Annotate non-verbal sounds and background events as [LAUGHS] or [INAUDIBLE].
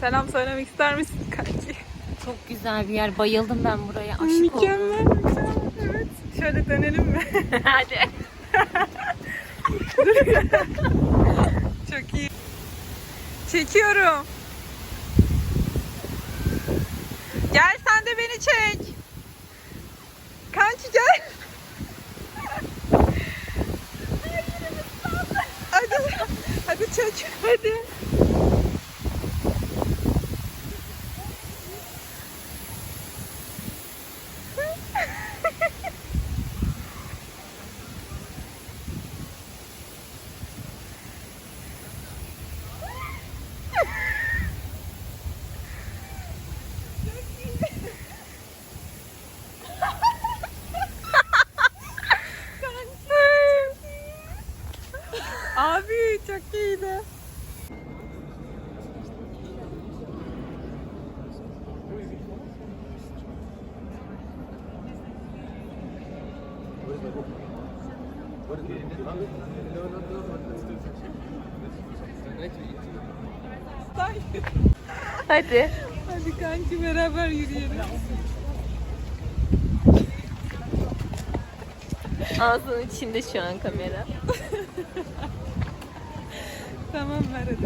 selam söylemek ister misin kanki? Çok güzel bir yer. Bayıldım ben buraya. Aşık oldum. Mükemmel, mükemmel. Evet. Şöyle dönelim mi? [LAUGHS] Hadi. Çok iyi. Çekiyorum. Gel sen de beni çek. Kanki gel. hadi, hadi çek. Hadi. Abi çok iyiydi. Hadi. Hadi kanki beraber yürüyelim. Ağzının içinde şu an kamera. [LAUGHS] Tamam ver hadi.